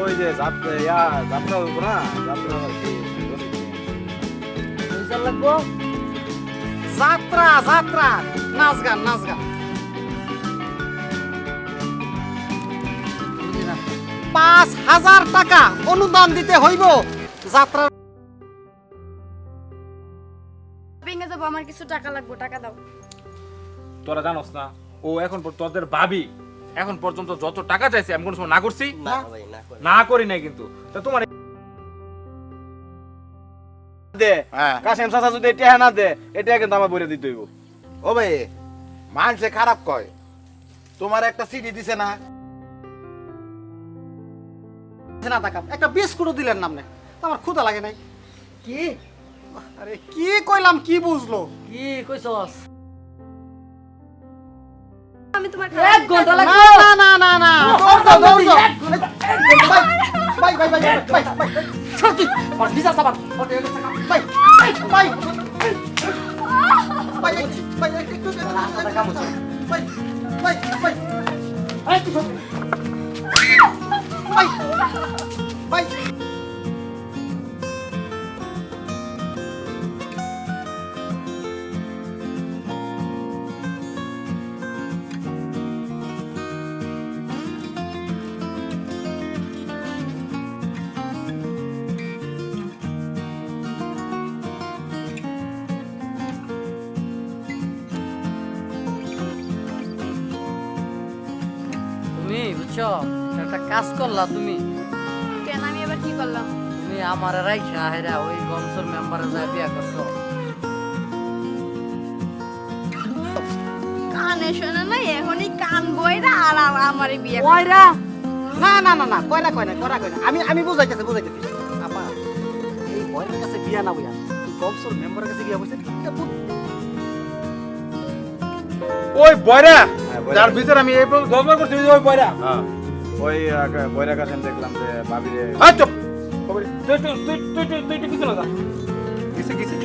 ওই যে যাত্রা ইয়া যাত্রা হইব না যাত্রা আর কি বলি। লাগবো যাত্রা যাত্রা নাচ গান নাচ গান পাঁচ হাজার টাকা অনুদান দিতে হইব। যাত্রা ভেঙে যাব আমার কিছু টাকা লাগবে টাকা দাও। তোরা জানোস না ও এখন তোদের ভাবি। এখন পর্যন্ত যত টাকা চাইছে আমি কোনো সময় না করছি। না ভাই না করে। না করি নাই কিন্তু। তা তোমার দে হ্যাঁ। কাশেম চাচা যদি এটা না দে এটা কিন্তু আমার বইরে দিতে হইব। ও ভাই মানছে খারাপ কয়। তোমার একটা সিডি দিছে না? না টাকা একটা বিস্কুটও দিলেন নামনে আমার ক্ষুধা লাগে নাই। কি? আরে কি কইলাম কি বুঝলো? কি কইছস? আমি তোমার এক ঘন্টা না লাগবে না না না না দৌড় যাও, দৌড় যাও। Bye bye bye bye bye bye সত্যি আর ভিসা সাবান বাই বাই বাই বাই একটু বাই বাই বাই এই তুই সত্যি তুমি বুঝছ? একটা কাজ করলা তুমি। কেন? আমি এবার কি করলাম? তুমি আমার রাইখা হেরা ওই গমসর মেম্বারে যা বিয়া করছ। কানে শোনা না এখনই কান বইরা আর আ- আমারে বিয়ে। ওইরা না না না না কয়না কয়না করা কয়না আমি আমি বুঝাইতেছি বুঝাইতেছি। আপা এই বয়ের কাছে বিয়া না বইয়া কমসর মেম্বারের কাছে বিয়া বসে ওই বয়রা। যার ভিতর আমি এই গল্প করছি ওই বয়রা হ্যাঁ ওই বয়রা কাছে দেখলাম যে ভাবি রে আচ্ছা তুই তুই তুই তুই তুই তুই পিছনে যা কিসে কিসে